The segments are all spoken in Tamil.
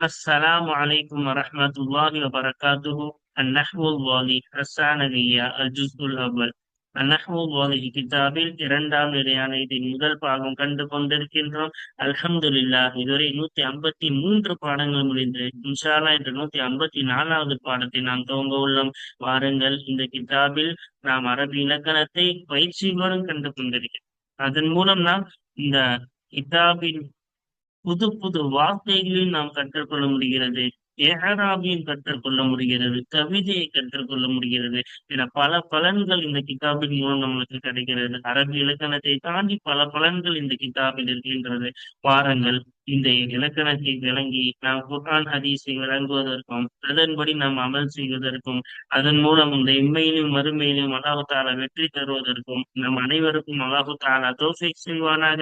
السلام عليكم ورحمة الله وبركاته النحو الواضح الثانوية الجزء الأول النحو الواضح கிதாபில் இரண்டாம் நிலையான இதில் முதல் பாகம் கண்டு கொண்டிருக்கின்றோம் அல்ஹம்துலில்லா இதுவரை நூத்தி ஐம்பத்தி மூன்று பாடங்கள் முடிந்து இன்ஷால்லா என்ற நூத்தி ஐம்பத்தி நாலாவது பாடத்தை நாம் துவங்க உள்ளோம் வாருங்கள் இந்த கிதாபில் நாம் அரபி இலக்கணத்தை பயிற்சியுடன் கண்டு கொண்டிருக்கிறோம் அதன் மூலம் நாம் இந்த கிதாபின் புது புது வார்த்தைகளையும் நாம் கற்றுக்கொள்ள முடிகிறது. ஏகராபியும் கற்றுக்கொள்ள முடிகிறது. கவிதையை கற்றுக்கொள்ள முடிகிறது. என பல பலன்கள் இந்த கிதாபின் மூலம் நம்மளுக்கு கிடைக்கிறது. அரபி இலக்கணத்தை தாண்டி பல பலன்கள் இந்த கிதாபில் இருக்கின்றது. பாருங்கள் இந்த இலக்கணத்தை விளங்கி நாம் குர்ஆன் ஹதீஸை விளங்குவதற்கும் அதன்படி நாம் அமல் செய்வதற்கும் அதன் மூலம் இந்த இம்மையிலும் மறுமையிலும் அல்லாஹு தாலா வெற்றி தருவதற்கும் நம் அனைவருக்கும் அல்லாஹு தாலா தோஃபிக் செய்வானாக.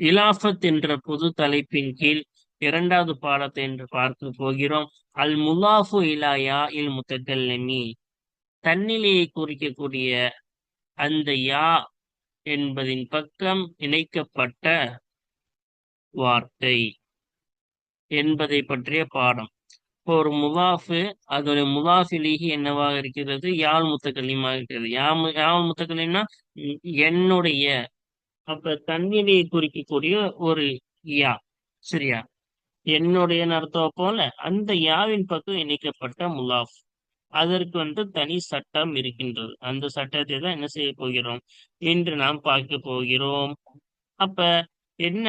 இலாஃபத் என்ற பொது தலைப்பின் கீழ் இரண்டாவது பாடத்தை என்று பார்க்க போகிறோம். அல் முலாஃபு இலாயா இல் முத்தக்கல்லமி தன்னிலையை குறிக்கக்கூடிய அந்த யா என்பதின் பக்கம் இணைக்கப்பட்ட வார்த்தை என்பதை பற்றிய பாடம். இப்போ ஒரு முலாஃபு அதோடைய முலாஃபிலிகி என்னவாக இருக்கிறது? யாழ் முத்தக்கல்லியமாக இருக்கிறது. யா யாழ் முத்தக்கல்லியம்னா என்னுடைய அப்ப தன்னிலையை குறிக்கக்கூடிய ஒரு யா சரியா? என்னுடைய அர்த்தம் போல அந்த யாவின் பக்கம் இணைக்கப்பட்ட முலாஃப். அதற்கு வந்து தனி சட்டம் இருக்கின்றது. அந்த சட்டத்தை தான் என்ன செய்ய போகிறோம்? என்று நாம் பார்க்க போகிறோம். அப்ப என்ன?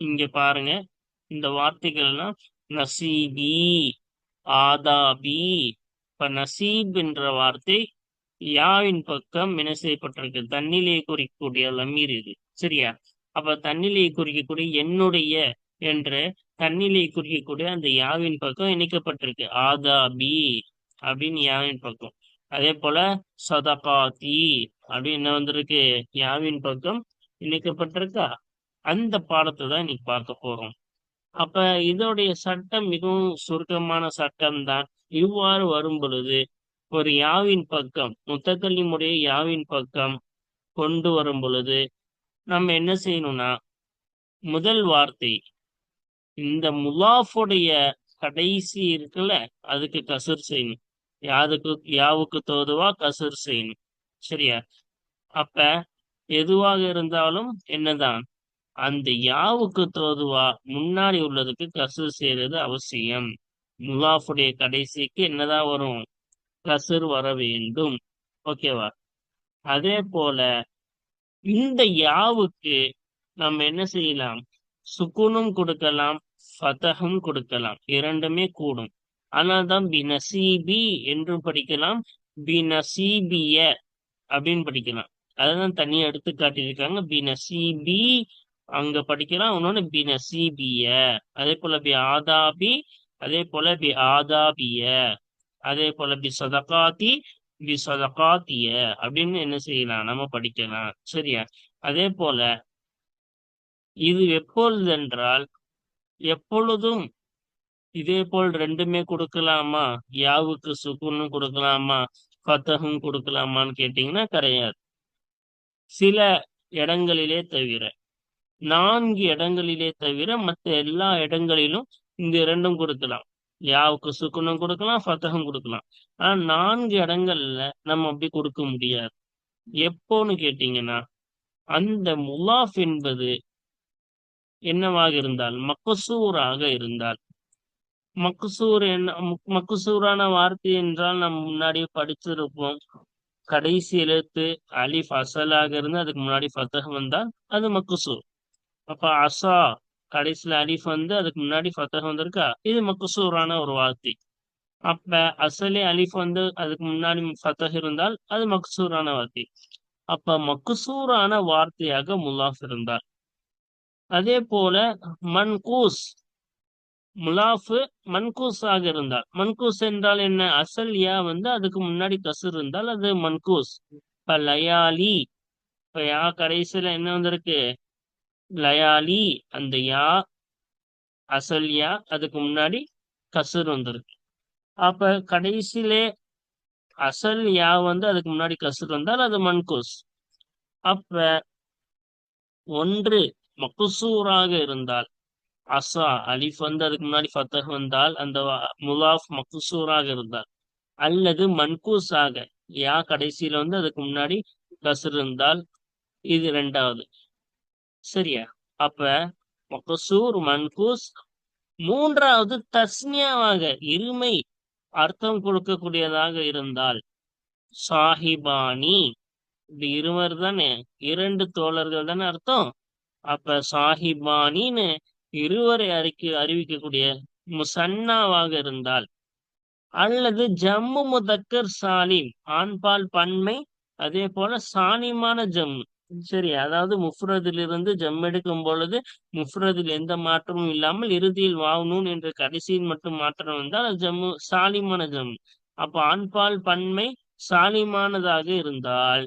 இங்க பாருங்க. இந்த வார்த்தைகள்லாம் நசீபி ஆதாபி. இப்ப நசீப் என்ற வார்த்தை யாவின் பக்கம் என்ன செய்யப்பட்டிருக்கு? தன்னிலையை குறிக்கக்கூடிய லமீர் இது. சரியா? அப்ப தன்னிலையை குறிக்கக்கூடிய என்னுடைய என்ற தன்னிலையை குறிக்கக்கூடிய அந்த யாவின் பக்கம் இணைக்கப்பட்டிருக்கு. ஆதா பி அப்படின்னு யாவின் பக்கம். அதே போல சதகாத்தி அப்படின்னு என்ன வந்திருக்கு? யாவின் பக்கம் இணைக்கப்பட்டிருக்கா? அந்த பாடத்தை தான் இன்னைக்கு பார்க்க போறோம். அப்ப இதோடைய சட்டம் மிகவும் சுருக்கமான சட்டம் தான் இவ்வாறு வரும் பொழுது ஒரு யாவின் பக்கம் முத்தக்கல்லிமுடைய யாவின் பக்கம் கொண்டு வரும் பொழுது நம்ம என்ன செய்யணும்னா முதல் வார்த்தை இந்த முலாஃபுடைய கடைசி இருக்குல்ல அதுக்கு கசுர் செய்யணும். யாதுக்கு யாவுக்கு தோதுவா கசுர் செய்யணும். சரியா? அப்ப எதுவாக இருந்தாலும் என்னதான் அந்த யாவுக்கு தோதுவா முன்னாடி உள்ளதுக்கு கசுர் செய்யறது அவசியம். முலாஃபுடைய கடைசிக்கு என்னதான் வரும்? கசர் வர வேண்டும். ஓகேவா அதே போல இந்த யாவுக்கு நம்ம என்ன செய்யலாம்? சுக்குனும் கொடுக்கலாம் ஃபதகம் கொடுக்கலாம். இரண்டுமே கூடும். ஆனால்தான் பினசீபி என்றும் படிக்கலாம் பினசீபிய அப்படின்னு படிக்கலாம். அதான் தனியா எடுத்து காட்டியிருக்காங்க. பினசீபி அங்க படிக்கலாம் இன்னொன்னு பினசீபிய அதே போல பி ஆதாபி அதே போல பி ஆதாபிய. அதே போல பி சதகாத்தி பி சதகாத்திய அப்படின்னு என்ன செய்யலாம்? நம்ம படிக்கலாம். சரியா? அதே போல இது எப்பொழுது என்றால் எப்பொழுதும் இதே போல் ரெண்டுமே கொடுக்கலாமா? யாவுக்கு சுக்குன்னு கொடுக்கலாமா? ஃபத்தகும் கொடுக்கலாமான்னு கேட்டீங்கன்னா கிடையாது. சில இடங்களிலே தவிர நான்கு இடங்களிலே தவிர மற்ற எல்லா இடங்களிலும் இந்த இரண்டும் கொடுக்கலாம். யாவுக்கு சுக்குனும் கொடுக்கலாம் ஃபத்தகம் கொடுக்கலாம். ஆனா நான்கு இடங்கள்ல நம்ம அப்படி கொடுக்க முடியாது. எப்போன்னு கேட்டீங்கன்னா அந்த முலாஃப் என்பது என்னவாக இருந்தால் மக்குசூராக இருந்தால். மக்குசூர் என்ன மக்குசூரான வார்த்தை என்றால் நம்ம முன்னாடியே படிச்சிருப்போம். கடைசி எழுத்து அலிஃப் அசலாக இருந்து அதுக்கு முன்னாடி ஃபத்தகம் வந்தால் அது மக்குசூர் அப்ப அசா கடைசியில அலிஃப் வந்து அதுக்கு முன்னாடி ஃபத்தக வந்திருக்கா? இது மக்சூரான ஒரு வார்த்தை. அப்ப அசலே அலிஃப் வந்து அதுக்கு முன்னாடி ஃபத்தக இருந்தால் அது மக்சூரான வார்த்தை. அப்ப மக்சூரான வார்த்தையாக முல்லாஃப் இருந்தார். அதே போல மன்கூஸ் முலாஃபு மன்கூஸாக இருந்தால் மன்கூஸ் என்றால் என்ன? அசல் யா வந்து அதுக்கு முன்னாடி கசுர் இருந்தால் அது மன்கூஸ். இப்ப லயாலி இப்ப யா கடைசியில என்ன வந்திருக்கு? லயாலி அந்த யா அசல் யா அதுக்கு முன்னாடி கசுர் வந்திருக்கு. அப்ப கடைசியிலே அசல் யா வந்து அதுக்கு முன்னாடி கசுர் வந்தால் அது மன்கூஸ் அப்ப ஒன்று மக்குசூராக இருந்தால் அசா அலிஃப் வந்து அதுக்கு முன்னாடி ஃபத்தஹ் வந்தால் அந்த முலாஃப் மக்குசூராக இருந்தால் அல்லது மன்கூஸாக யா கடைசியில வந்து அதுக்கு முன்னாடி கசுர் இருந்தால் இது ரெண்டாவது. சரியா? அப்ப மக்குசூர் மன்கூஸ் மூன்றாவது தஸ்னியாவாக இருமை அர்த்தம் கொடுக்கக்கூடியதாக இருந்தால் சாஹிபானி இது இருவர் தானே இரண்டு தோழர்கள் தானே அர்த்தம்? அப்ப சாஹிபானின்னு இருவரை அறிக்கை அறிவிக்கக்கூடிய முசன்னாவாக இருந்தால் அல்லது ஜம்மு முதக்கர் சாலிம் ஆண்பால் பன்மை அதே போல சாலிமான ஜம்மு. சரி அதாவது முஃப்ரதிலிருந்து ஜம் எடுக்கும் பொழுது முஃப்ரதில் எந்த மாற்றமும் இல்லாமல் இறுதியில் வாவ்னூன் என்ற கடைசியில் மட்டும் மாற்றம் வந்தால் ஜம்மு சாலிமான ஜம். அப்ப ஆண்பால் பன்மை சாலிமானதாக இருந்தால்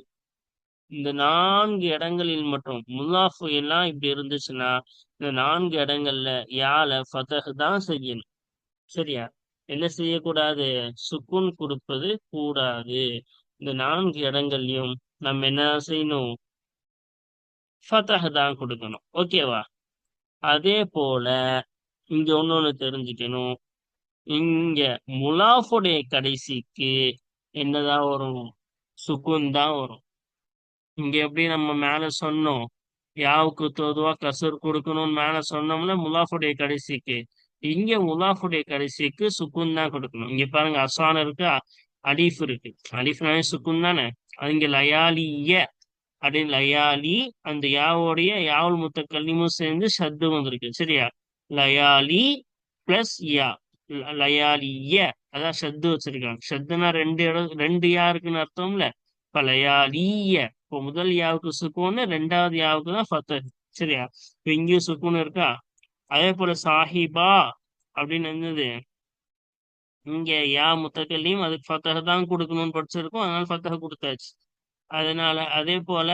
இந்த நான்கு இடங்களில் மட்டும் முல்லாஃபு எல்லாம் இப்படி இருந்துச்சுன்னா இந்த நான்கு இடங்கள்ல யால ஃபதஹ் தான் செய்யணும். சரியா? என்ன செய்யக்கூடாது? சுக்குன் கொடுப்பது கூடாது. இந்த நான்கு இடங்கள்லயும் நம்ம என்ன செய்யணும்? ஃபதஹ் தான் கொடுக்கணும். ஓகேவா அதே போல இங்க ஒன்னொன்னு தெரிஞ்சுக்கணும். இங்க முலாஃபுடைய கடைசிக்கு என்னதான் வரும்? சுக்குன் தான் வரும். இங்க எப்படி நம்ம மேல சொன்னோம்? யாவுக்கு தோதுவா கசூர் கொடுக்கணும்னு மேல சொன்னோம்ல முலாஃபுடைய கடைசிக்கு. இங்க முலாஃபுடைய கடைசிக்கு சுக்குன் தான் கொடுக்கணும். இங்க பாருங்க அசான் இருக்கு? அலீஃப் இருக்கு. அலீஃப்னாலே சுக்குன் தானே? அது இங்க லயாலிய அப்படின்னு லயாலி அந்த யாவோடைய யாவல் முத்த கல்லிமும் சேர்ந்து சத்து வந்திருக்கு. சரியா? லயாலி பிளஸ் யா. லயாலிய அதான் ஷத்து வச்சிருக்காங்க. ஷத்துனா ரெண்டு இடம் ரெண்டு யா இருக்குன்னு அர்த்தம்ல? இப்ப லயாலிய இப்போ முதல் யாவுக்கு சுக்கூன்னு ரெண்டாவது யாவுக்கு தான் ஃபத்தர் சரியா? இப்போ இங்கேயும் சுக்கூன் இருக்கா? அதே போல சாஹிபா அப்படின்னு இருந்தது இங்க யா முத்தக்கல்லையும் அதுக்கு ஃபத்தக தான் கொடுக்கணும்னு படிச்சிருக்கோம். அதனால ஃபத்தக கொடுத்தாச்சு. அதனால அதே போல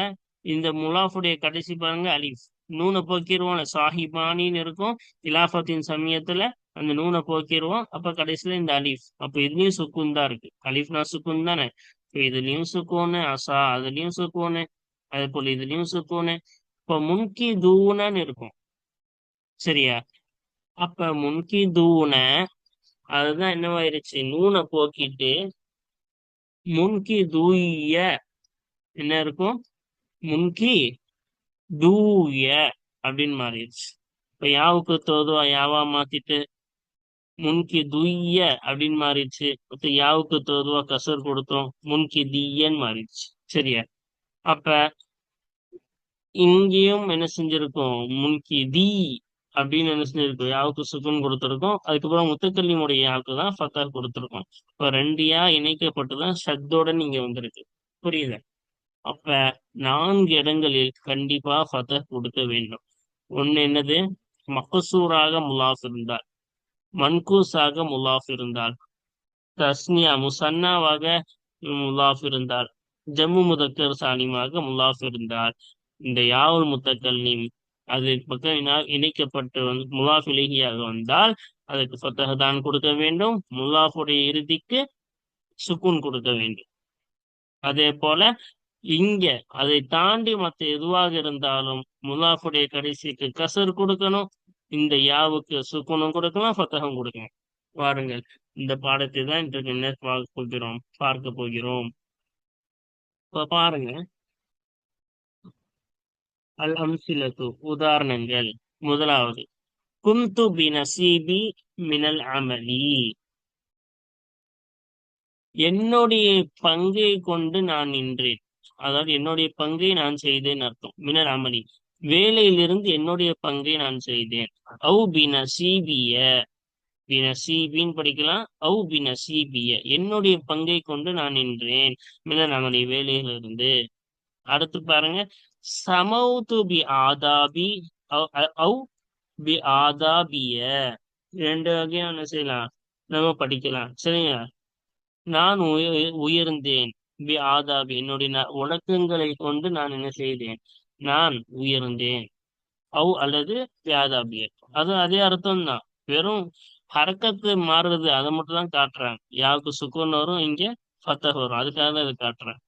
இந்த முலாஃபுடைய கடைசி பாருங்க அலிஃப். நூனை போக்கிடுவோம் சாஹிபானின்னு இருக்கும் இலாஃபத்தின் சமயத்துல அந்த நூனை போக்கிடுவோம் அப்ப கடைசியில இந்த அலிஃப். அப்ப இதுலயும் சுக்குன் தான் இருக்கு. அலிஃப்னா சுக்குன் தானே? இப்ப இதுலயும் சுக்கோனு அசா அதுலயும் சுக்கோனு அதே போல இதுலயும் சுக்கோனு இப்ப முன்கி தூணன்னு இருக்கும். சரியா? அப்ப முன்கி தூண அதுதான் என்னவாயிருச்சு? நூனை போக்கிட்டு முன்கி தூய என்ன இருக்கும்? முன்கி தூய அப்படின்னு மாறிடுச்சு. இப்ப யாவுக்கு தோதுவா? யாவா மாத்திட்டு முன்கி துய்ய அப்படின்னு மாறிடுச்சு. இப்ப யாவுக்கு தோதுவா? கசர் கொடுத்தோம். முன்கி தீயன்னு மாறிடுச்சு. சரியா? அப்ப இங்கேயும் என்ன செஞ்சிருக்கோம்? முன்கி தி அப்படின்னு என்ன செஞ்சிருக்கோம்? யாவுக்கு சுக்குன் கொடுத்துருக்கோம். அதுக்கப்புறம் முத்துக்கல்லிமுடைய யாவுக்கு தான் ஃபத்தார் கொடுத்துருக்கோம். இப்ப ரெண்டு யா இணைக்கப்பட்டுதான் ஷத்தோட நீங்க வந்திருக்கு. புரியுதா? அப்ப நான்கு இடங்களில் கண்டிப்பா ஃபத கொடுக்க வேண்டும். ஒண்ணு என்னது? மகசூராக முலாஃப் இருந்தால் மன்கூஸாக முலாஃப் இருந்தால் தஸ்னியா முசன்னாவாக முலாஃப் இருந்தால் ஜம்மு முதக்கர் சாலிமாக முலாஃப் இருந்தால் இந்த யாவுல் முத்தக்கல்லிம் அது பக்கம் இணைக்கப்பட்டு வந்து முலாஃப் இலகியாக வந்தால் அதுக்கு ஃபத்தக தான் கொடுக்க வேண்டும். முல்லாஃபுடைய இறுதிக்கு சுக்குன் கொடுக்க வேண்டும். அதே போல இங்க அதை தாண்டி மற்ற எதுவாக இருந்தாலும் முலாஃபுடைய கடைசிக்கு கசர் கொடுக்கணும் இந்த யாவுக்கு சுக்குனும் கொடுக்கலாம் ஃபத்தகம் கொடுக்கணும் பாருங்கள் இந்த பாடத்தை தான் இன்றைக்கு என்ன பார்க்க போகிறோம் பார்க்க போகிறோம். இப்ப பாருங்க. அல் அம்சிலத்து உதாரணங்கள். முதலாவது குந்து பினசீபி மினல் அமலி. என்னுடைய பங்கை கொண்டு நான் நின்றேன். அதாவது என்னுடைய பங்கை நான் செய்தேன் அர்த்தம். மினராமணி அமலி வேலையிலிருந்து என்னுடைய பங்கை நான் செய்தேன். அவு பி சிபிய பி சிபின்னு படிக்கலாம். அவு பி சிபிய என்னுடைய பங்கை கொண்டு நான் நின்றேன். மினராமணி அமலி வேலையிலிருந்து. அடுத்து பாருங்க. சமௌத்து பி ஆதாபி அவு பி ஆதாபிய ரெண்டு வகையான செய்யலாம் நம்ம படிக்கலாம். சரிங்களா? நான் உய- உயர்ந்தேன். பி ஆதாபி என்னுடைய ந- ஒழுக்கங்களை கொண்டு நான் என்ன செய்தேன்? நான் உயர்ந்தேன். அவ் அல்லது வியாதாபிய அது அதே அர்த்தம் தான் வெறும் ஹரக்கத்து மாறுறது அதை மட்டும் தான் காட்டுறாங்க. யாருக்கு சுக்குன்னு வரும் இங்க ஃபத்தக வரும். அதுக்காக தான் இதை காட்டுறேன்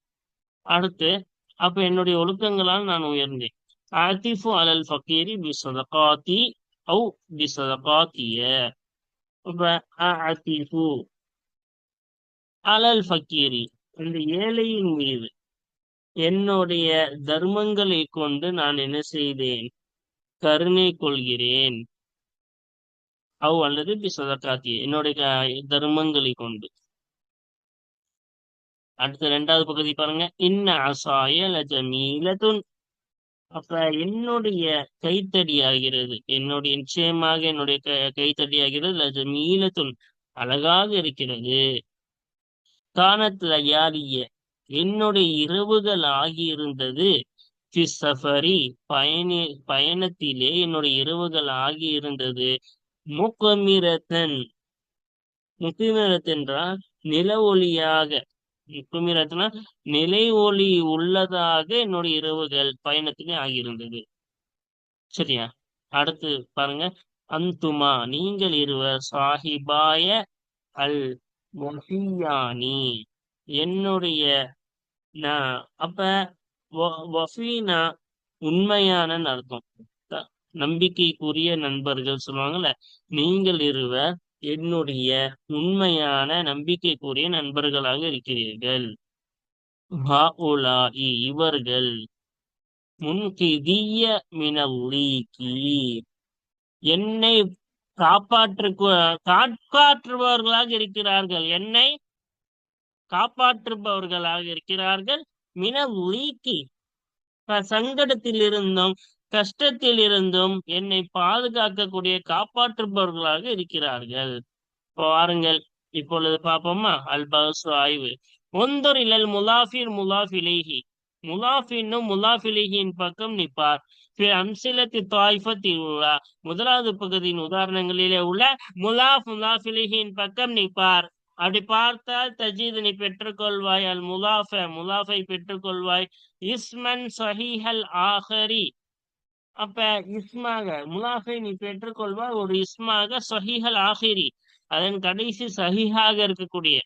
அடுத்து அப்ப என்னுடைய ஒழுக்கங்களால் நான் உயர்ந்தேன். ஆத்திஃபு அலல் ஃபக்கீரி பி சதகாத்தி அவு பி சதகாத்திய. இப்ப ஆத்திஃபு அலல் ஃபக்கீரி இந்த ஏழையின் மீது என்னுடைய தர்மங்களை கொண்டு நான் என்ன செய்தேன்? கருணை கொள்கிறேன். அவ் அல்லது பி என்னுடைய தர்மங்களை கொண்டு. அடுத்த ரெண்டாவது பகுதி பாருங்க. இன்ன அசாய லஜமீலதுன். அப்ப என்னுடைய கைத்தடியாகிறது என்னுடைய நிச்சயமாக என்னுடைய க- கைத்தடியாகிறது லஜமீலத்துன் அழகாக இருக்கிறது. கானத் லயாலிய என்னுடைய இரவுகள் ஆகியிருந்தது. சஃபரி பயணி பயணத்திலே என்னுடைய இரவுகள் ஆகியிருந்தது. முக்கமிரத்தன் முக்குமிரத் என்றால் நில ஒளியாக முக்குமிரத்னா நிலை ஒளி உள்ளதாக என்னுடைய இரவுகள் பயணத்திலே ஆகியிருந்தது. சரியா? அடுத்து பாருங்க. அந்துமா நீங்கள் இருவர் சாஹிபாய அல் வஃபியானி. என்னுடைய நான் அப்ப வ- வஃபீனா உண்மையான அர்த்தம். நம்பிக்கைக்குரிய நண்பர்கள் சொல்லுவாங்கல்ல நீங்கள் இருவர் என்னுடைய உண்மையான நம்பிக்கைக்குரிய நண்பர்களாக இருக்கிறீர்கள். ஹாஉலாஇ இவர்கள் முன்கிதிய மினல்லீகி என்னை காப்பாற்று காப்பாற்றுபவர்களாக இருக்கிறார்கள். என்னை காப்பாற்றுபவர்களாக இருக்கிறார்கள். மின லீக்கி சங்கடத்தில் இருந்தும் கஷ்டத்தில் இருந்தும் என்னை பாதுகாக்கக்கூடிய காப்பாற்றுபவர்களாக இருக்கிறார்கள். பாருங்கள் இப்பொழுது பார்ப்போமா அல் ஆய்வு. ஒன்றொரு இலல் முலாஃபிர் முலாஃபிலேஹி. முலாஃபின்னும் முலாஃபிலேஹியின் பக்கம் நிற்பார். அம்சிலத்தி தாய்ஃபத்தி உலா முதலாவது பகுதியின் உதாரணங்களிலே உள்ள முலாஃப் முலாஃபிலிஹின் பக்கம் நீ பார். அப்படி பார்த்தால் தஜீது நீ பெற்றுக்கொள்வாய் அல் முலாஃப முலாஃபை பெற்றுக்கொள்வாய். இஸ்மன் சஹிஹல் ஆஹரி. அப்ப இஸ்மாக முலாஃபை நீ பெற்றுக்கொள்வாய் ஒரு இஸ்மாக சஹிஹல் ஆஹிரி. அதன் கடைசி சஹீஹாக இருக்கக்கூடிய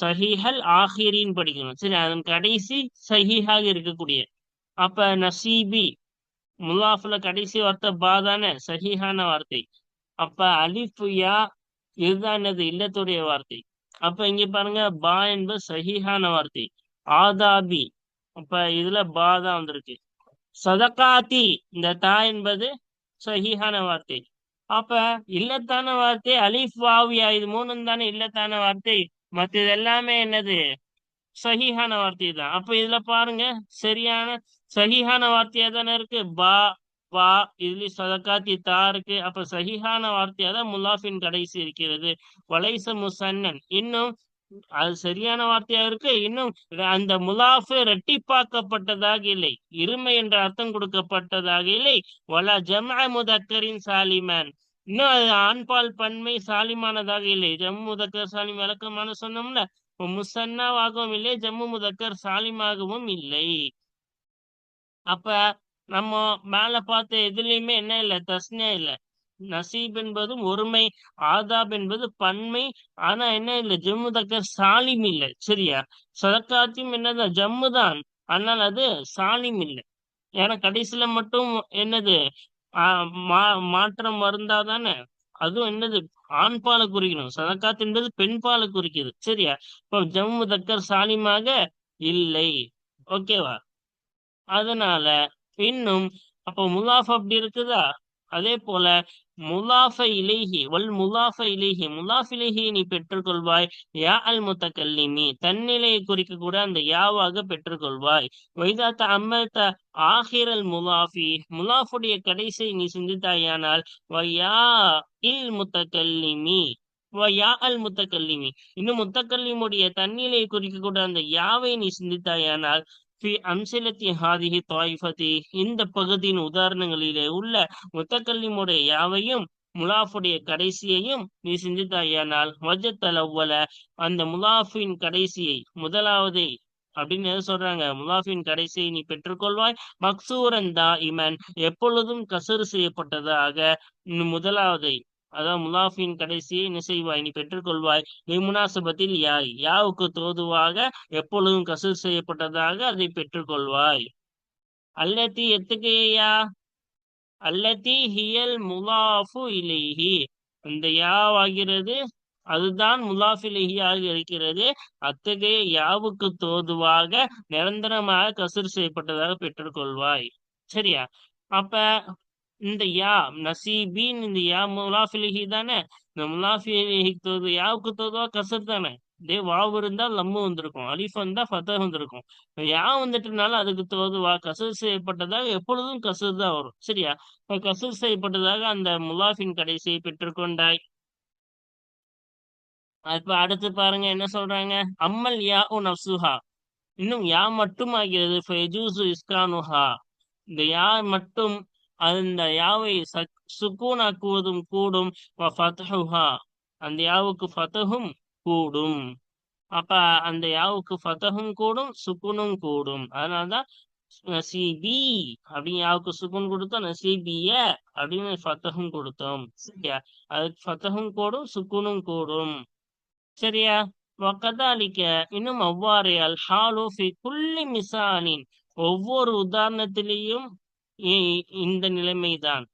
சஹிஹல் ஆஹிரின்னு படிக்கணும். சரி அதன் கடைசி சஹீஹாக இருக்கக்கூடிய. அப்ப நசீபி முலாஃப்ல கடைசி வார்த்தை பா தானே? சஹீஹான வார்த்தை. அப்ப அலிஃப் யா இதுதான் என்னது இல்லத்துடைய வார்த்தை. அப்ப இங்க பாருங்க பா என்பது சகிஹான வார்த்தை. ஆதாபி. அப்ப இதுல பா தான் வந்திருக்கு. சதகாத்தி. இந்த தா என்பது சஹீஹான வார்த்தை. அப்ப இல்லத்தான வார்த்தை அலிஃப் வாவியா இது மூணும் தானே இல்லத்தான வார்த்தை. மற்றது எல்லாமே என்னது? சஹீஹான வார்த்தை தான். அப்ப இதுல பாருங்க சரியான சஹிஹான வார்த்தையா தானே இருக்கு? பா வா இதுலயும் சதக்காத்தி தா இருக்கு. அப்ப சஹிஹான வார்த்தையா தான் முல்லாஃபின் கடைசி இருக்கிறது. வலைச முசன்னன். இன்னும் அது சரியான வார்த்தையா இருக்கு? இன்னும் அந்த முலாஃபு ரெட்டிப்பாக்கப்பட்டதாக இல்லை. இருமை என்ற அர்த்தம் கொடுக்கப்பட்டதாக இல்லை. வலா ஜம்அ முதக்கரின் சாலிமன். இன்னும் அது ஆண்பால் பன்மை சாலிமானதாக இல்லை. ஜம்மு முதக்கர் சாலிம் விளக்கமான சொன்னோம்ல முசன்னாவாகவும் இல்லை ஜம்மு முதக்கர் சாலிமாகவும் இல்லை. அப்ப நம்ம மேல பார்த்த எதுலயுமே என்ன இல்லை தஸ்னியா இல்லை. நசீப் என்பதும் ஒருமை ஆதாப் என்பது பன்மை ஆனா என்ன இல்லை ஜம்மு தக்கர் சாலிம் இல்லை சரியா? சதக்காத்தியும் என்னதான் ஜம்மு தான். ஆனால் அது சாலிம் இல்லை. ஏன்னா கடைசியில மட்டும் என்னது? ஆஹ் மா மாற்றம் அதுவும் என்னது? ஆண் பாலை குறிக்கணும். சதக்காத் என்பது பெண் பாலை குறிக்குது சரியா? இப்போ ஜம்மு தக்கர் சாலிமாக இல்லை. ஓகேவா? அதனால இன்னும் அப்போ முலாஃப் அப்படி இருக்குதா? அதே போல முலாஃப இலேஹி வல் முலாஃப இலேஹி முலாஃப் இலேஹி நீ பெற்றுக்கொள்வாய். யா அல் முத்தகல்லிமி தன்னிலையை குறிக்க கூட அந்த யாவாக பெற்றுக்கொள்வாய். வைதாத்த அம்மல்த ஆஹிரல் முலாஃபி முலாஃபுடைய கடைசி நீ சிந்தித்தாயானால் வயா இல் முத்தகல்லிமி யா அல் முத்தகல்லிமி. இன்னும் முத்தகல்லிமுடைய தன்னிலையை குறிக்க கூட அந்த யாவை நீ சிந்தித்தாயானால் ஃபி அம்சிலத்தி ஹாதிஹி தாயிஃபதி இந்த பகுதியின் உதாரணங்களிலே உள்ள முத்தக்கல்லிமுடைய யாவையும் முலாஃபுடைய கடைசியையும் நீ சிந்தித்தாயானால் வஜத்தலவல அந்த முலாஃபின் கடைசியை முதலாவதை அப்படின்னு எதை சொல்றாங்க. முலாஃபின் கடைசியை நீ பெற்றுக்கொள்வாய். மக்சூரன் தா இமன் எப்பொழுதும் கசறு செய்யப்பட்டதாக முதலாவதை அதான் முலாஃபின் கடைசியை என்ன செய்வாய் நீ பெற்றுக்கொள்வாய். நிமுனாசபத்தில் யாய். யாவுக்கு தோதுவாக எப்பொழுதும் கசூர் செய்யப்பட்டதாக அதை பெற்றுக்கொள்வாய். அல்லத்தி எத்துக்கையா? அல்லத்தி ஹியல் முலாஃபு இலேஹி. அந்த யாவாகிறது அதுதான் முலாஃபிலிஹியாக இருக்கிறது. அத்தகைய யாவுக்கு தோதுவாக நிரந்தரமாக கசூர் செய்யப்பட்டதாக பெற்றுக்கொள்வாய். சரியா? அப்ப இந்த யா நசீபின் இந்த யா முலாஃபிலிஹி தானே? இந்த முலாஃபிலிஹி தோது யாவுக்கு தோதுவா கசர் தானே? இதே வாவு இருந்தா லம்மு வந்திருக்கும். அலிஃப் வந்தா ஃபத்த வந்திருக்கும். யா வந்துட்டனால அதுக்கு தோதுவா கசர் செய்யப்பட்டதாக எப்பொழுதும் கசர் தான் வரும். சரியா? கசர் செய்யப்பட்டதாக அந்த முலாஃபின் கடைசியை பெற்றுக்கொண்டாய். இப்ப அடுத்து பாருங்க என்ன சொல்றாங்க? அம்மல் யா உ நப்சுஹா இன்னும் யா மட்டும் ஆகிறது இஸ்கானுஹா. இந்த யா மட்டும் அந்த யாவை சுக்கூன் ஆக்குவதும் கூடும். அந்த யாவுக்கு ஃபதஹும் கூடும். அப்ப அந்த யாவுக்கு ஃபதஹும் கூடும் சுக்குனும் கூடும். அதனாலதான் நசீபி அப்படின்னு யாவுக்கு சுக்குன் கொடுத்தோம் நசீபிய அப்படின்னு ஃபத்தஹும் கொடுத்தோம். சரியா? அதுக்கு ஃபத்தஹும் கூடும் சுக்குனும் கூடும். சரியா? வக்கதாலிக்க இன்னும் அவ்வாறு அல் ஹாலு ஃபி குல்லி மிசானின். ஒவ்வொரு உதாரணத்திலேயும் இந்த நிலைமைதான்.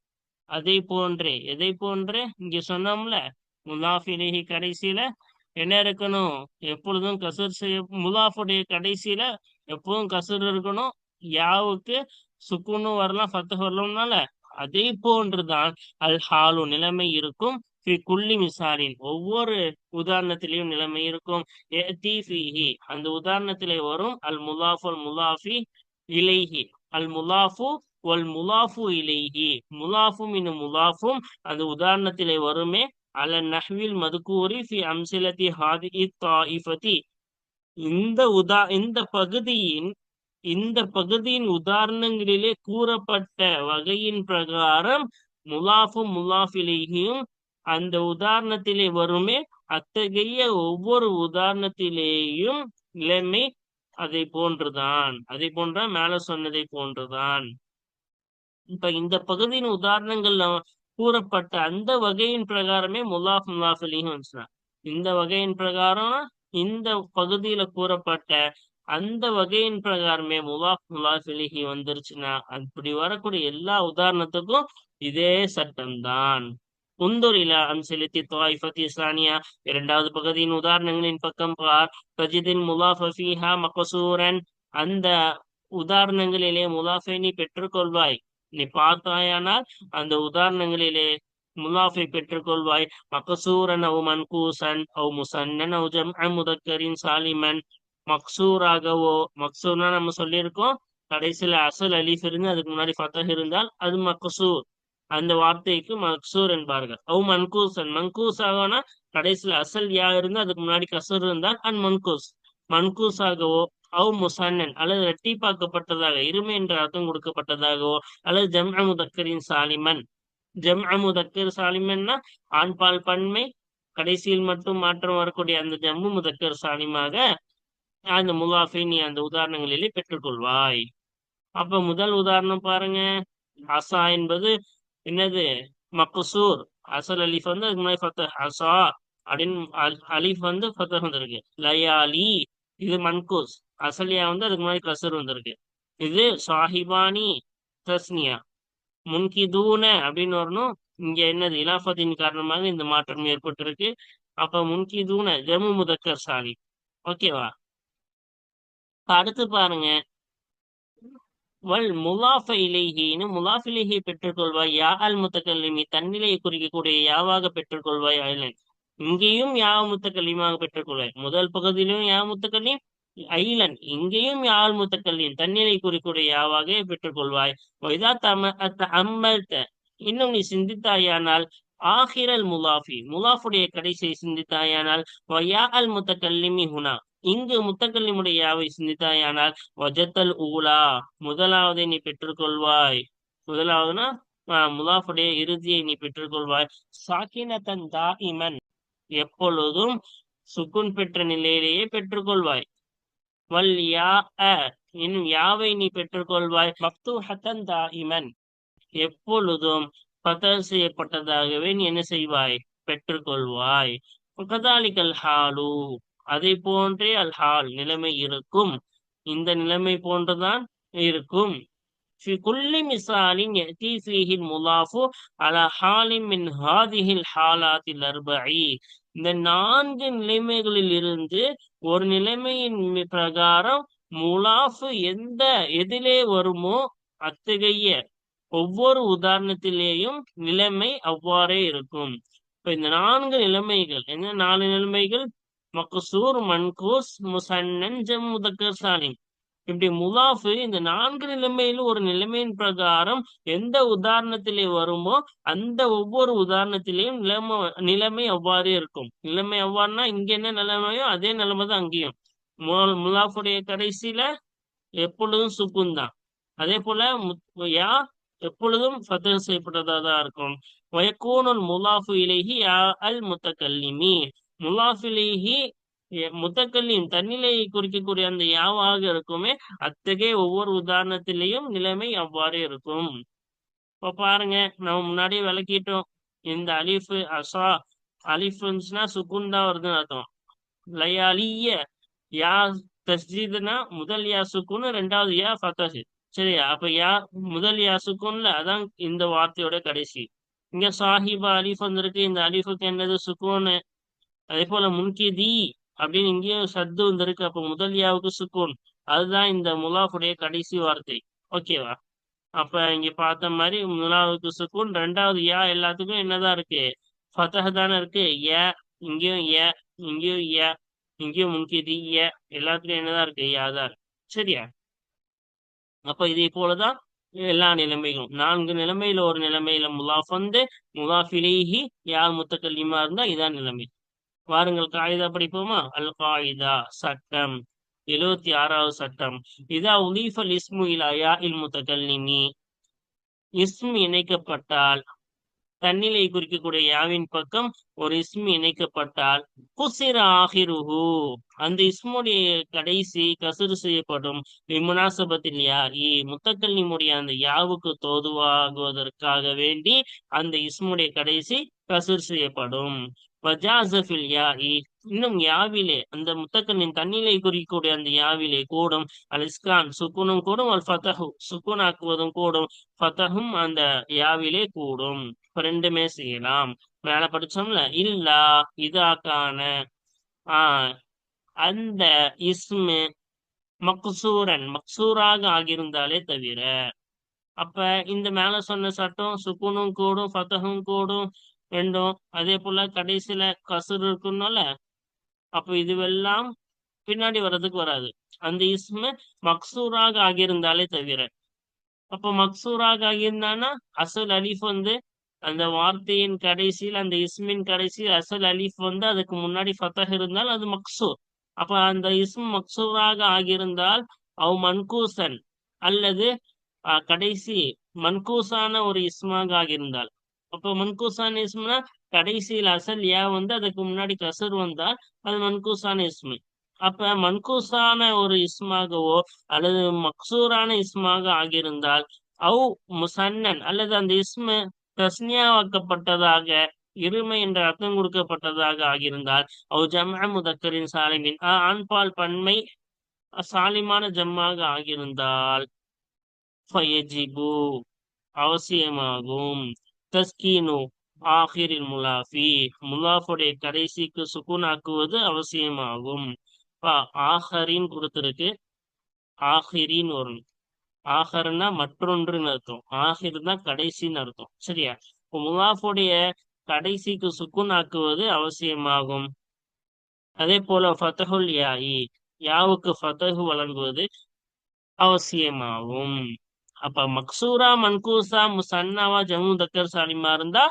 அதே போன்று எதை போன்று? இங்க சொன்னோம்ல முலாஃபிலேஹி கடைசியில என்ன இருக்கணும்? எப்பொழுதும் கசூர் செய்ய முலாஃபுடைய கடைசியில எப்பவும் கசூர் இருக்கணும். யாவுக்கு சுக்குனும் வரலாம் ஃபத்து வரலாம்னால. அதே போன்றுதான் அல் ஹாலு நிலைமை இருக்கும். குள்ளி மிசாரின் ஒவ்வொரு உதாரணத்திலையும் நிலைமை இருக்கும். அந்த உதாரணத்திலே வரும். அல் முலாஃபு அல் முலாஃபி இலைஹி. அல் முலாஃபு ஒல் முலாஃபு இலேஹி. முலாஃபும் இன்னும் முலாஃபும். அந்த உதாரணத்திலே வருமே. அல நஹ்வில் மதுக்கூரி ஃபி அம்சிலதி ஹாதி தாயிஃபதி இந்த உதா இந்த பகுதியின் இந்த பகுதியின் உதாரணங்களிலே கூறப்பட்ட வகையின் பிரகாரம் முலாஃபும் முலாஃபிலேயும் அந்த உதாரணத்திலே வருமே. அத்தகைய ஒவ்வொரு உதாரணத்திலேயும் நிலைமை அதை போன்றுதான். அதை போன்ற மேல சொன்னதை போன்றுதான். இப்ப இந்த பகுதியின் உதாரணங்கள்ல கூறப்பட்ட அந்த வகையின் பிரகாரமே முலாஃப் முலாஃபிலியும் வந்துச்சுனா இந்த வகையின் பிரகாரம் இந்த பகுதியில கூறப்பட்ட அந்த வகையின் பிரகாரமே முலாஃப் முலாஃபிலிஹி வந்துருச்சுன்னா அப்படி வரக்கூடிய எல்லா உதாரணத்துக்கும் இதே சட்டம்தான். உந்துரில அம்சலித்தி தாய்ஃபத்தி இஸ்லானியா இரண்டாவது பகுதியின் உதாரணங்களின் பக்கம் பார். தஜிதின் முலாஃபீஹா மகசூரன். அந்த உதாரணங்களிலே முலாஃபை நீ பெற்றுக்கொள்வாய் நீ பார்த்தாயானால் அந்த உதாரணங்களிலே முலாஃபை பெற்றுக்கொள்வாய். மகசூரன் அவு மன்கூசன் அவு முசன்னன் அவு ஜம் முதக்கரின் சாலிமன். மக்சூராகவோ மக்சூர்னா நம்ம சொல்லியிருக்கோம். கடைசியில அசல் அலிஃப் இருந்து அதுக்கு முன்னாடி ஃபத்தஹ் இருந்தால் அது மக்சூர். அந்த வார்த்தைக்கு மக்சூர் என்பார்கள். அவு மன்கூசன். மன்கூஸ் ஆகனா கடைசியில அசல் யா இருந்து அதுக்கு முன்னாடி கசூர் இருந்தால் அன் மன்கூஸ். மன்கூசாகவோ அவ் முசன்னன் அல்லது இரட்டிப்பாக்கப்பட்டதாக இருமை என்ற அர்த்தம் கொடுக்கப்பட்டதாகவோ அல்லது ஜம் அமுதக்கரின் சாலிமன். ஜம் அமுதக்கர் சாலிமன்னா ஆண்பால் பன்மை கடைசியில் மட்டும் மாற்றம் வரக்கூடிய அந்த ஜம்மு முதக்கர் சாலிமாக அந்த முலாஃபை நீ அந்த உதாரணங்களிலே பெற்றுக்கொள்வாய். அப்ப முதல் உதாரணம் பாருங்க. அசா என்பது என்னது? மக்கசூர் அசல் அலிஃப் வந்து அதுக்கு முன்னாடி அசா அப்படின்னு அலிஃப் வந்து ஃபத்த வந்திருக்கு. லயாலி. இது மன்கூஸ். அசலியா வந்து அதுக்கு முன்னாடி கசர் வந்திருக்கு. இது சாஹிபானி தஸ்னியா. முன்கிதூன அப்படின்னு வரணும். இங்க என்னது இலாஃபத்தின் காரணமாக இந்த மாற்றம் ஏற்பட்டிருக்கு. அப்ப முன்கிதூன ஜமு முதக்கர் சாலி ஓகேவா அடுத்து பாருங்க. வல் முலாஃப இலேஹின்னு முலாஃப் இலேஹியை பெற்றுக்கொள்வாய் யா அல் முத்தக்கல்லிமி தன்னிலையை குறிக்கக்கூடிய யாவாக பெற்றுக்கொள்வாய் ஐலன் இங்கேயும் யா முத்தக்கல்லிமாக பெற்றுக்கொள்வாய் முதல் பகுதியிலும் யா முத்தக்கல்லிம் ஐலன் இங்கேயும் யாழ் முத்தக்கல்லின் தன்னிலை குறிக்கூடிய யாவாக பெற்றுக்கொள்வாய். இதா தம அம்மல்த இன்னும் நீ சிந்தித்தாயானால் ஆஹிரல் முலாஃபி முலாஃபுடைய கடைசியை சிந்தித்தாயானால் வயா அல் முத்தக்கல்லிமி ஹுனா இங்கு முத்தக்கல்லிமுடைய யாவை சிந்தித்தாயானால் வஜத்தல் ஊலா முதலாவதை நீ பெற்றுக்கொள்வாய். முதலாவதுனா முலாஃபுடைய இறுதியை நீ பெற்றுக்கொள்வாய். சாக்கினத்தன் தாஇமன். எப்பொழுதும் சுக்குன் பெற்ற நிலையிலேயே பெற்றுக்கொள்வாய். வல் யா இன்னும் யாவை நீ பெற்றுக்கொள்வாய்? மக்தூஹத்தன் தாஇமன் எப்பொழுதும் பதர் செய்யப்பட்டதாகவே நீ என்ன செய்வாய்? பெற்றுக்கொள்வாய். கதாலிக்கல் ஹாலு அதை போன்றே அல் ஹால் நிலைமை இருக்கும். இந்த நிலைமை போன்றுதான் இருக்கும். في كل مثال يأتي فيه المضاف على حال من هذه الحالات الأربع இந்த நான்கு நிலைமைகளில் இருந்து ஒரு நிலைமையின் பிரகாரம் முலாஃபு எந்த எதிலே வருமோ அத்தகைய ஒவ்வொரு உதாரணத்திலேயும் நிலைமை அவ்வாறே இருக்கும் இப்ப இந்த நான்கு நிலைமைகள் என்ன நாலு நிலைமைகள் மக்சூர் மன்கூஸ் முசன்னன் ஜம் முதக்கர் சாலிம் இப்படி முலாஃபு இந்த நான்கு நிலைமையிலும் ஒரு நிலைமையின் பிரகாரம் எந்த உதாரணத்திலே வருமோ அந்த ஒவ்வொரு உதாரணத்திலேயும் நிலைமை நிலைமை அவ்வாறே இருக்கும். நிலைமை அவ்வாறுனா இங்க என்ன நிலைமையோ அதே நிலைமை தான் அங்கேயும். முலாஃபுடைய கடைசியில எப்பொழுதும் சுக்குன் தான். அதே போல யா எப்பொழுதும் ஃபத்தர் செய்யப்பட்டதா தான் இருக்கும். வயக்கூனல் முலாஃபு இலேஹி யா அல் முத்தக்கல்லிமி முலாஃபிலேஹி முத்தக்கல்லின் தன்னிலையை குறிக்கக்கூடிய அந்த யாவாக இருக்குமே அத்தகைய ஒவ்வொரு உதாரணத்திலையும் நிலைமை அவ்வாறு இருக்கும். இப்ப பாருங்க நம்ம முன்னாடியே விளக்கிட்டோம். இந்த அலிஃபு அசா அலிஃப் இருந்துச்சுன்னா சுக்குன் தான் வருதுன்னு அர்த்தம். லயாலிய யா தஸ்ஜீதுனா முதல் யா சுக்குன்னு ரெண்டாவது யா ஃபத்தஹு. சரியா? அப்ப யா முதல் யா சுக்குன்ல அதான் இந்த வார்த்தையோட கடைசி. இங்க சாஹிபா அலிஃப் வந்திருக்கு. இந்த அலிஃபுக்கு என்னது? சுக்குன்னு அதே போல முன்கிதி அப்படின்னு இங்கேயும் சத்து வந்திருக்கு. அப்ப முதல் யாவுக்கு சுக்கூன்? அதுதான் இந்த முலாஃபுடைய கடைசி வார்த்தை. ஓகேவா அப்ப இங்க பார்த்த மாதிரி முலாவுக்கு சுக்கூன் ரெண்டாவது யா எல்லாத்துக்கும் என்னதான் இருக்கு? ஃபத்தஹ் தானே இருக்கு. ஏ இங்கேயும் ஏ இங்கேயும் ஏ இங்கேயும் முன்கிதி ஏ எல்லாத்துக்கும் என்னதான் இருக்கு? யா தான் இருக்கு. சரியா? அப்ப இதே போலதான் எல்லா நிலைமைகளும். நான்கு நிலைமையில ஒரு நிலைமையில முலாஃப் வந்து முலாஃபிலேஹி யார் முத்தக்கல்லிமா இருந்தா இதான் நிலைமை. வாருங்கள் காயிதா படிப்போமா? அல் காயிதா சட்டம். எழுவத்தி ஆறாவது சட்டம். இதா உலீஃபல் இஸ்மு இலாயா இல் முத்தகல்லிமி. இஸ்ம் இணைக்கப்பட்டால் தன்னிலை குறிக்கக்கூடிய யாவின் பக்கம் ஒரு இஸ்மி இணைக்கப்பட்டால் குசிர ஆகிருஹு. அந்த இஸ்முடைய கடைசி கசுறு செய்யப்படும் விமுனாசபத்தில் யா இ முத்தக்கல்லிமுடைய அந்த யாவுக்கு தோதுவாகுவதற்காக வேண்டி அந்த இஸ்முடைய கடைசி கசுறு செய்யப்படும். பஜாசபில் யார்? இ இன்னும் யாவிலே அந்த முத்தக்கனின் தன்னிலை குறிக்கக்கூடிய அந்த யாவிலே கூடும். அல் இஸ்கான் சுக்குனும் கூடும். அல் ஃபதஹு சுக்குனாக்குவதும் கூடும். ஃபதஹும் அந்த யாவிலே கூடும். ரெண்டுமே செய்யலாம். மேல படிச்சோம்ல இல்லா இதாக்கான ஆஹ் அந்த இஸ்மு மக்சூரன் மக்சூராக ஆகியிருந்தாலே தவிர அப்ப இந்த மேல சொன்ன சட்டம் சுக்குனும் கூடும் ஃபத்தஹும் கூடும் ரெண்டும் அதே போல கடைசியில கசுர் இருக்குன்னால அப்ப இதுவெல்லாம் பின்னாடி வர்றதுக்கு வராது. அந்த இஸ்மு மக்சூராக ஆகியிருந்தாலே தவிர அப்ப மக்சூராக ஆகியிருந்தானா அசல் அலிஃப் வந்து அந்த வார்த்தையின் கடைசியில் அந்த இஸ்மின் கடைசியில் அசல் அலிஃப் வந்து அதுக்கு முன்னாடி ஃபத்தஹ் இருந்தால் அது மக்சூர். அப்ப அந்த இஸ்ம் மக்சூராக ஆகியிருந்தால் அவ் மன்கூசன் அல்லது கடைசி மன்கூசான ஒரு இஸ்மாக ஆகியிருந்தால். அப்ப மன்கூசான இஸ்ம்னா கடைசியில் அசல் ஏ வந்து அதுக்கு முன்னாடி கசர் வந்தால் அது மன்கூசான இஸ்மு. அப்ப மன்கூசான ஒரு இஸ்மாகவோ அல்லது மக்சூரான இஸ்மாக ஆகியிருந்தால் அவு முசன்னன் அல்லது அந்த இஸ்மு தஸ்னியாவாக்கப்பட்டதாக இருமை என்ற அர்த்தம் கொடுக்கப்பட்டதாக ஆகியிருந்தால் அவ் ஜம்அ முதக்கரின் சாலிமின் ஆண்பால் பன்மை சாலிமான ஜம்மாக ஆகியிருந்தால் ஃபயஜிபு அவசியமாகும். தஸ்கீனு ஆஹிரில் முலாஃபி முலாஃபுடைய கடைசிக்கு சுகுனாக்குவது அவசியமாகும். ஆஹரின் கொடுத்திருக்கு. ஆஹிரின் வரும் ஆஹர்னா மற்றொன்றுன்னு அர்த்தம். ஆஹிர் தான் கடைசின்னு அர்த்தம். சரியா? இப்போ முலாஃபுடைய கடைசிக்கு சுக்குன் ஆக்குவது அவசியமாகும். அதே போல ஃபத்தஹுல் யாயி யாவுக்கு ஃபத்தஹு வழங்குவது அவசியமாகும். அப்ப மக்சூரா மன்கூசா முசன்னாவா ஜம்மு தக்கர் சாலிமா இருந்தா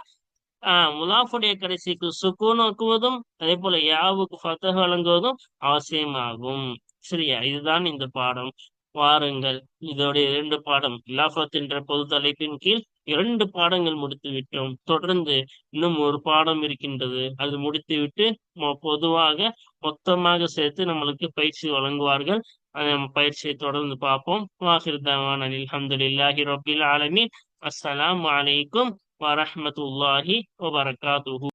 ஆஹ் முலாஃபுடைய கடைசிக்கு சுக்குன் ஆக்குவதும் அதே போல யாவுக்கு ஃபதகு வழங்குவதும் அவசியமாகும். சரியா? இதுதான் இந்த பாடம். வாருங்கள். இதோட இரண்டு பாடம் இலாஃபத் என்ற பொது தலைப்பின் கீழ் இரண்டு பாடங்கள் முடித்து விட்டோம் தொடர்ந்து இன்னும் ஒரு பாடம் இருக்கின்றது. அது முடித்துவிட்டு பொதுவாக மொத்தமாக சேர்த்து நம்மளுக்கு பயிற்சி வழங்குவார்கள். நம்ம பயிற்சியை தொடர்ந்து பார்ப்போம். வாஹிர் தவான் அலமதுல்லாஹி ரபில் ஆலமி அஸ்ஸலாம் வலைக்கும் வரமத்துல்லாஹி வபரகாத்துஹு.